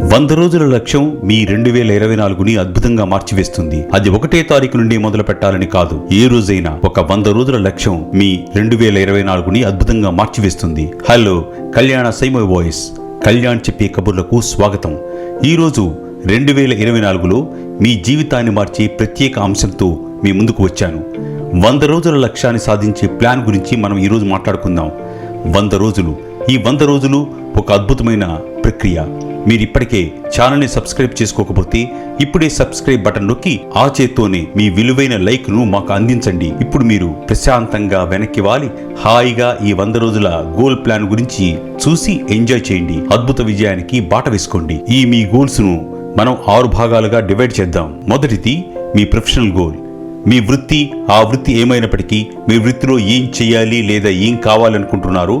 వంద రోజుల లక్ష్యం మీ రెండు వేల ఇరవై నాలుగుని అద్భుతంగా మార్చివేస్తుంది. అది ఒకటే తారీఖు నుండి మొదలు పెట్టాలని కాదు. ఏ రోజైనా ఒక వంద రోజుల లక్ష్యం మీ రెండు వేల ఇరవై నాలుగుని అద్భుతంగా మార్చివేస్తుంది. హలో కళ్యాణ సైమ వాయిస్. కళ్యాణ్ చెప్పే కబుర్లకు స్వాగతం. ఈరోజు రెండు వేల ఇరవై నాలుగులో మీ జీవితాన్ని మార్చే ప్రత్యేక అంశంతో మీ ముందుకు వచ్చాను. వంద రోజుల లక్ష్యాన్ని సాధించే ప్లాన్ గురించి మనం ఈరోజు మాట్లాడుకుందాం. వంద రోజులు. ఈ వంద రోజులు ఒక అద్భుతమైన ప్రక్రియ. మీరు ఇప్పటికే ఛానల్ని సబ్స్క్రైబ్ చేసుకోకపోతే ఇప్పుడే సబ్స్క్రైబ్ బటన్ నొక్కి ఆ చేత్తోనే మీ విలువైన లైక్ను మాకు అందించండి. ఇప్పుడు మీరు ప్రశాంతంగా వెనక్కి వాలి హాయిగా ఈ వంద రోజుల గోల్ ప్లాన్ గురించి చూసి ఎంజాయ్ చేయండి. అద్భుత విజయానికి బాట వేసుకోండి. ఈ మీ గోల్స్ను మనం ఆరు భాగాలుగా డివైడ్ చేద్దాం. మొదటిది మీ ప్రొఫెషనల్ గోల్. మీ వృత్తి ఆ వృత్తి ఏమైనప్పటికీ మీ వృత్తిలో ఏం చేయాలి లేదా ఏం కావాలనుకుంటున్నారో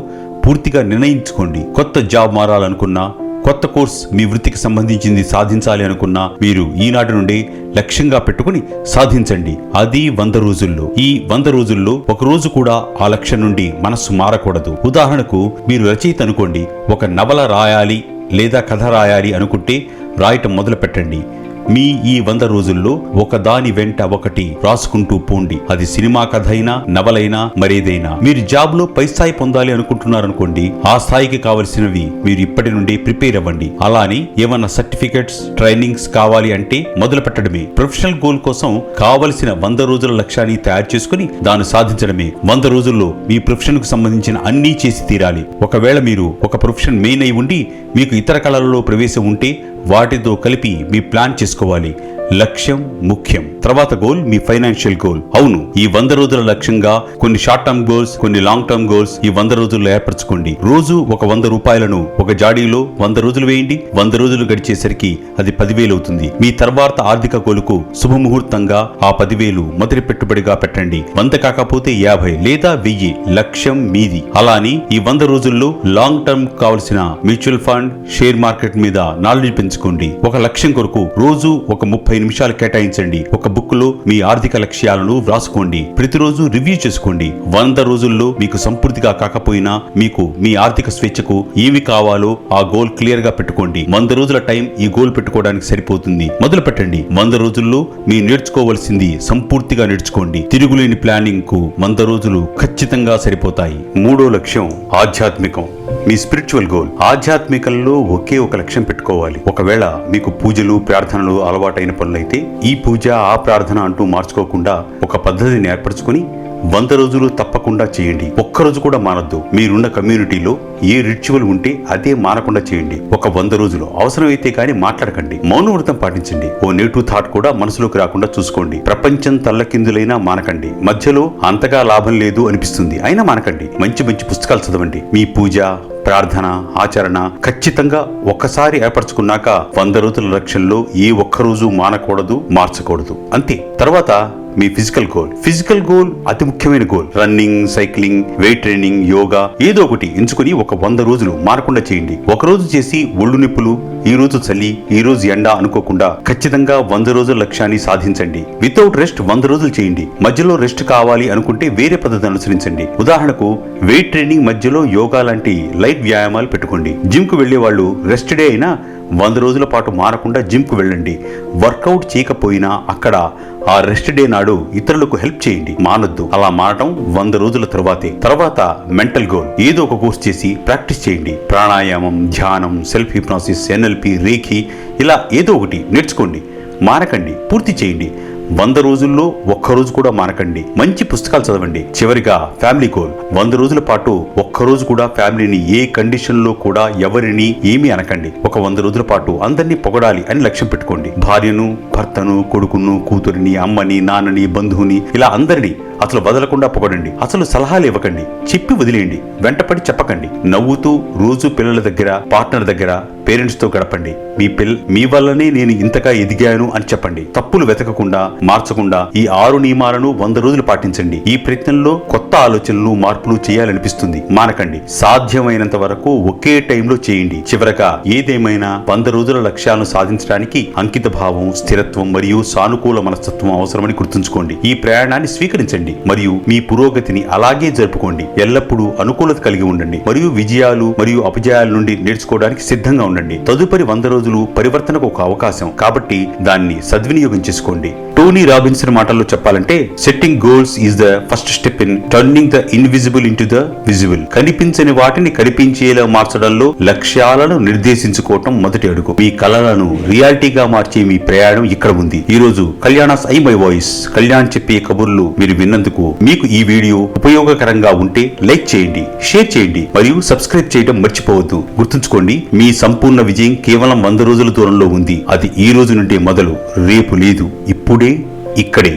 పూర్తిగా నిర్ణయించుకోండి. కొత్త జాబ్ మారాలనుకున్నా కొత్త కోర్స్ మీ వృత్తికి సంబంధించింది సాధించాలి అనుకున్నా మీరు ఈనాటి నుండి లక్ష్యంగా పెట్టుకుని సాధించండి. అది వంద రోజుల్లో. ఈ వంద రోజుల్లో ఒక రోజు కూడా ఆ లక్ష్యం నుండి మనస్సు మారకూడదు. ఉదాహరణకు మీరు రచయిత అనుకోండి. ఒక నవల రాయాలి లేదా కథ రాయాలి అనుకుంటే రాయటం మొదలు పెట్టండి మీ ఈ వంద రోజుల్లో ఒకదాని వెంట ఒకటి రాసుకుంటూ పోండి. అది సినిమా కథ అయినా నవలైనా మరేదైనా. మీరు జాబ్లో పై స్థాయి పొందాలి అనుకుంటున్నారనుకోండి ఆ స్థాయికి కావలసినవి మీరు ఇప్పటి నుండి ప్రిపేర్ అవ్వండి. అలానే ఏమన్నా సర్టిఫికెట్స్ ట్రైనింగ్స్ కావాలి అంటే మొదలు పెట్టడమే. ప్రొఫెషనల్ గోల్ కోసం కావలసిన వంద రోజుల లక్ష్యాన్ని తయారు చేసుకుని దాన్ని సాధించడమే. వంద రోజుల్లో మీ ప్రొఫెషన్కు సంబంధించిన అన్నీ చేసి తీరాలి. ఒకవేళ మీరు ఒక ప్రొఫెషన్ మెయిన్ అయి ఉండి మీకు ఇతర కళలలో ప్రవేశం ఉంటే వాటితో కలిపి మీ ప్లాన్ చేసుకోవాలి. లక్ష్యం ముఖ్యం. తర్వాత గోల్ మీ ఫైనాన్షియల్ గోల్ అవును ఈ వంద రోజుల లక్ష్యంగా కొన్ని షార్ట్ టర్మ్ గోల్స్ కొన్ని లాంగ్ టర్మ్ గోల్స్ ఈ వంద రోజుల్లో ఏర్పరచుకోండి. రోజు ఒక వంద రూపాయలను ఒక జాడీలో వంద రోజులు వేయండి. వంద రోజులు గడిచేసరికి అది పదివేలు అవుతుంది. మీ తర్వాత ఆర్థిక గోలుకు శుభముహూర్తంగా ఆ పదివేలు మొదటి పెట్టుబడిగా పెట్టండి. వంద కాకపోతే యాభై లేదా వెయ్యి లక్ష్యం మీది. అలానే ఈ వంద రోజుల్లో లాంగ్ టర్మ్ కావలసిన మ్యూచువల్ ఫండ్ షేర్ మార్కెట్ మీద నాలెడ్జ్ పెంచుకోండి. ఒక లక్ష్యం కొరకు రోజు ఒక ముప్పై నిమిషాలు కేటాయించండి. ఒక బుక్లో మీ ఆర్థిక లక్ష్యాలను వ్రాసుకోండి. ప్రతిరోజు రివ్యూ చేసుకోండి. వంద రోజుల్లో మీకు సంపూర్తిగా కాకపోయినా మీకు మీ ఆర్థిక స్వేచ్ఛకు ఏమి కావాలో ఆ గోల్ క్లియర్గా పెట్టుకోండి. వంద రోజుల టైం ఈ గోల్ పెట్టుకోవడానికి సరిపోతుంది. మొదలు పెట్టండి. వంద రోజుల్లో మీ నేర్చుకోవాల్సింది సంపూర్తిగా నేర్చుకోండి. తిరుగులేని ప్లానింగ్కు వంద రోజులు ఖచ్చితంగా సరిపోతాయి. మూడో లక్ష్యం ఆధ్యాత్మికం. మీ స్పిరిచువల్ గోల్ ఆధ్యాత్మికంలో ఒకే ఒక లక్ష్యం పెట్టుకోవాలి. ఒకవేళ మీకు పూజలు ప్రార్థనలు అలవాటైన పనులైతే ఈ పూజ ఆ ప్రార్థన అంటూ మార్చుకోకుండా ఒక పద్ధతిని ఏర్పరచుకుని వంద రోజులు తప్పకుండా చేయండి. ఒక్కరోజు కూడా మానొద్దు. మీరున్న కమ్యూనిటీలో ఏ రిచువల్ ఉంటే అదే మానకుండా చేయండి. ఒక వంద రోజులు అవసరమైతే కానీ మాట్లాడకండి. మౌనవ్రతం పాటించండి. ఓ నెగిటివ్ థాట్ కూడా మనసులోకి రాకుండా చూసుకోండి. ప్రపంచం తల్లకిందులైనా మానకండి. మధ్యలో అంతగా లాభం లేదు అనిపిస్తుంది. అయినా మానకండి. మంచి మంచి పుస్తకాలు చదవండి. మీ పూజ ప్రార్థన ఆచరణ ఖచ్చితంగా ఒక్కసారి ఏర్పరచుకున్నాక వంద రోజుల లక్ష్యంలో ఏ ఒక్క రోజు మానకూడదు మార్చకూడదు. అంతే. తర్వాత మీ ఫిజికల్ గోల్ ఫిజికల్ గోల్ అతి ముఖ్యమైన goal running cycling weight training yoga ఏదో ఒకటి ఎంచుకుని ఒక వంద రోజులు మారకుండా చేయండి. ఒక రోజు చేసి ఒళ్ళు నొప్పులు ఈ రోజు చలి ఈ రోజు ఎండ అనుకోకుండా ఖచ్చితంగా వంద రోజుల లక్ష్యాన్ని సాధించండి. వితౌట్ రెస్ట్ వంద రోజులు చేయండి. మధ్యలో రెస్ట్ కావాలి అనుకుంటే వేరే పద్ధతి అనుసరించండి. ఉదాహరణకు వెయిట్ ట్రైనింగ్ మధ్యలో యోగా లాంటి లైట్ వ్యాయామాలు పెట్టుకోండి. జిమ్కు వెళ్ళే వాళ్ళు రెస్ట్ డే అయినా వంద రోజుల పాటు మారకుండా జిమ్కు వెళ్ళండి. వర్కౌట్ చేయకపోయినా అక్కడ ఆ రెస్ట్ డే నాడు ఇతరులకు హెల్ప్ చేయండి. మానొద్దు. అలా మారటం వంద రోజుల తర్వాతే. తర్వాత మెంటల్ గోల్. ఏదో ఒక కోర్స్ చేసి ప్రాక్టీస్ చేయండి. ప్రాణాయామం ధ్యానం సెల్ఫ్ హిప్నాసిస్ ఎన్ఎల్పి రేఖి ఇలా ఏదో ఒకటి నేర్చుకోండి. మానకండి పూర్తి చేయండి. వంద రోజుల్లో ఒక్క రోజు కూడా మానకండి. మంచి పుస్తకాలు చదవండి. చివరిగా ఫ్యామిలీ గోల్ వంద రోజుల పాటు ఒక్క రోజు కూడా ఫ్యామిలీని ఏ కండిషన్లో కూడా ఎవరిని ఏమీ అనకండి. ఒక వంద రోజుల పాటు అందరినీ పొగడాలి అని లక్ష్యం పెట్టుకోండి. భార్యను భర్తను కొడుకును కూతురిని అమ్మని నాన్నని బంధువుని ఇలా అందరినీ అసలు వదలకుండా పొగడండి అసలు సలహాలు ఇవ్వకండి. చెప్పి వదిలేయండి. వెంటపడి చెప్పకండి. నవ్వుతూ రోజు పిల్లల దగ్గర పార్ట్నర్ దగ్గర పేరెంట్స్తో గడపండి. మీ పిల్ మీ వల్లనే నేను ఇంతగా ఎదిగాను అని చెప్పండి. తప్పులు వెతకకుండా మార్చకుండా ఈ ఆరు నియమాలను వంద రోజులు పాటించండి. ఈ ప్రయత్నంలో కొత్త ఆలోచనలు మార్పులు చేయాలనిపిస్తుంది. మానకండి. సాధ్యమైనంత వరకు ఒకే టైంలో చేయండి. చివరగా ఏదేమైనా వంద రోజుల లక్ష్యాలను సాధించడానికి అంకిత భావం స్థిరత్వం మరియు సానుకూల మనస్తత్వం అవసరమని గుర్తుంచుకోండి. ఈ ప్రయాణాన్ని స్వీకరించండి. చేయండి మరియు మీ పురోగతిని అలాగే జరుపుకోండి. ఎల్లప్పుడూ అనుకూలత కలిగి ఉండండి మరియు విజయాలు మరియు అపజయాల నుండి నేర్చుకోవడానికి సిద్ధంగా ఉండండి. తదుపరి వంద రోజులు పరివర్తనకు ఒక అవకాశం. కాబట్టి దాన్ని సద్వినియోగం చేసుకోండి. టోనీ రాబిన్సన్ మాటల్లో చెప్పాలంటే setting goals is the first step in turning the invisible into the visible కనిపించని వాటిని కనిపించేలా మార్చడంలో లక్ష్యాలను నిర్దేశించుకోవటం మొదటి అడుగు. మీ కలలను రియాలిటీగా మార్చే మీ ప్రయాణం ఇక్కడ ఉంది. ఈ రోజు Kalyan's I my voice. Kalyan చెప్పే కబుర్లు మీరు విన్నందుకు మీకు ఈ వీడియో ఉపయోగకరంగా ఉంటే లైక్ చేయండి షేర్ చేయండి మరియు సబ్స్క్రైబ్ చేయడం మర్చిపోవద్దు. గుర్తుంచుకోండి మీ సంపూర్ణ విజయం కేవలం వంద రోజుల దూరంలో ఉంది. అది ఈ రోజు నుండి మొదలు రేపు లేదు ఇప్పుడే ఇక్కడే.